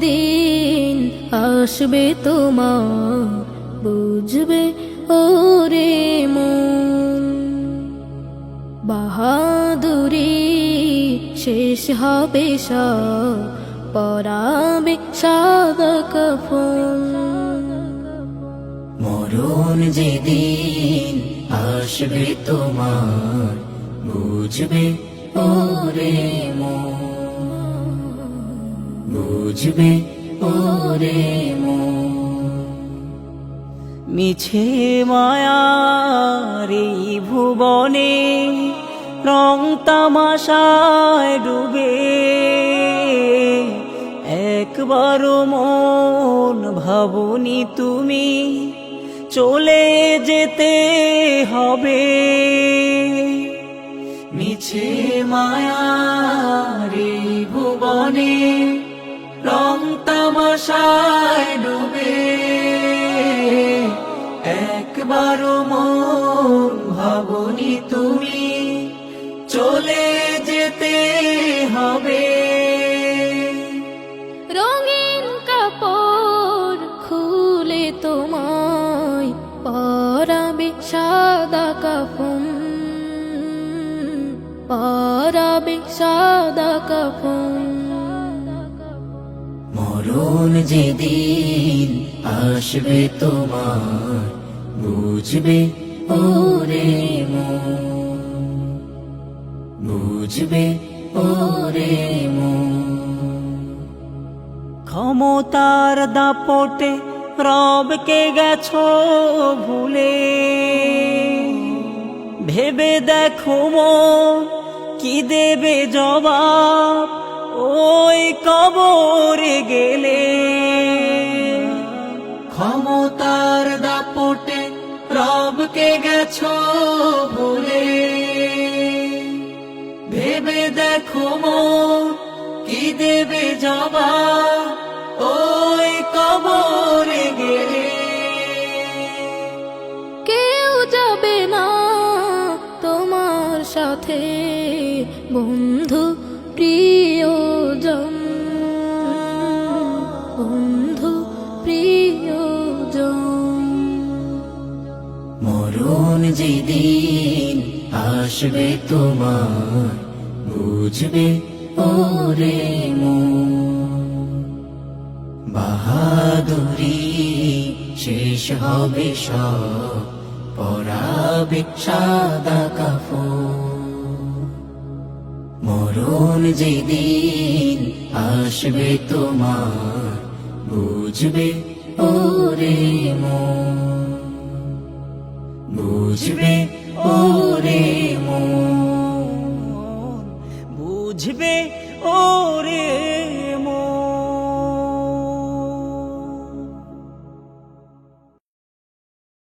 যেদিন আসবে তোমার, বুঝবে ওরে মন। বাহাদুরি শেষ হবে সব, পরাবে সাদা কফন। মরণ যেদিন আসবে তোমার, বুঝবে ওরে মন। বুঝবে ওরে মিছে মায়ার ভুবনে রং তামাশায় ডুবে। একবারও মন ভাবনি তুমি চলে যেতে হবে। মিছে মায়ার ভুবনে তামাশায় ডুবে একবারও মন ভাবনি তুমি, চলে যেতে হবে। রঙিন কাপড় খুলে তোমায় পরাবে সাদা কাফন, পরাবে সাদা কাফন। মরণ যেদিন আসবে তোমার, বুঝবে ওরে মন। বুঝবে ওরে মন। ক্ষমতার দাপটে রবকে গেছো ভুলে। ভেবে দেখো মন, কি দেবে জবাব? ওই কবরে গেলে। ক্ষমতার দাপটে রবকে গেছ বলে ভেবে দেখো কি দেবে জবাব ওই কবরে গেলে। কেউ যাবে না তোমার সাথে বন্ধু প্রিয়জন, বন্ধু প্রিয়জন। যেদিন আসবে তোমার, বুঝবে ওরে মন। বাহাদুরি শেষ হবে সব পরাবে সাদা কাফন। যেদিন আসবে তোমার বুঝবে ওরে মো বুঝবে ওরে মো বুঝবে ওরে